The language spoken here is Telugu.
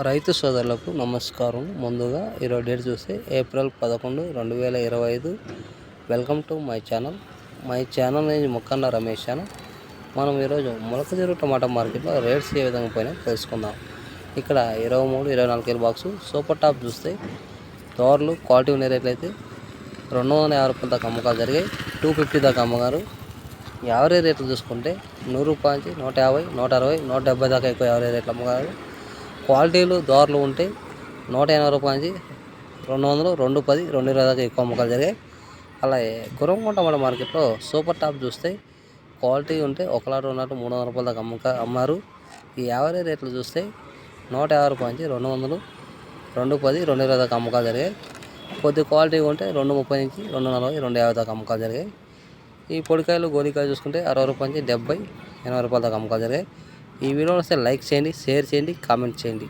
రైతు సోదరులకు నమస్కారం. ముందుగా ఈరోజు డేట్ చూస్తే ఏప్రిల్ పదకొండు రెండు వేల ఇరవై ఐదు. Welcome to my channel. My channel నేను ముక్కన్న రమేష్ ఛానల్ మనం ఈరోజు మొలకజీరు టమాటా మార్కెట్లో రేట్స్ ఏ విధంగా పోయినా తెలుసుకుందాం. ఇక్కడ ఇరవై మూడు ఇరవై నాలుగు కిలో బాక్సు. సూపర్ టాప్ చూస్తే తోరలు క్వాలిటీ ఉన్న రేట్లు అయితే రెండు వందల యాభై రూపాయల దాకా అమ్మకాలు జరిగాయి. టూ ఫిఫ్టీ దాకా అమ్మగారు. యావరేజ్ రేట్లు చూసుకుంటే నూరు రూపాయల నుంచి నూట యాభై నూట అరవై నూట డెబ్బై దాకా ఎక్కువ యావరేజ్ రేట్లు అమ్మగారు. క్వాలిటీలు దోరలు ఉంటే నూట ఎనభై రూపాయల నుంచి రెండు వందలు రెండు పది రెండు ఇరవై దాకా ఎక్కువ అమ్మకాలు జరిగాయి. అలాగే గురంకొండ మన మార్కెట్లో సూపర్ టాప్ చూస్తే క్వాలిటీ ఉంటే ఒక లాట్ రెండు మూడు వందల రూపాయల దాకా అమ్మక అమ్మారు. ఈ యావరేజ్ రేట్లు చూస్తే నూట యాభై రూపాయల నుంచి రెండు వందలు రెండు పది రెండు ఇరవై దాకా అమ్మకాలు జరిగాయి. కొద్ది క్వాలిటీ ఉంటే రెండు ముప్పై నుంచి రెండు నలభై రెండు యాభై దాకా అమ్మకాలు జరిగాయి. ఈ పొడికాయలు గోలికాయలు చూసుకుంటే అరవై రూపాయల నుంచి డెబ్బై ఎనభై రూపాయల దాకా అమ్మకాలు జరిగాయి. ఈ వీడియో వస్తే లైక్ చేయండి షేర్ చేయండి కామెంట్ చేయండి.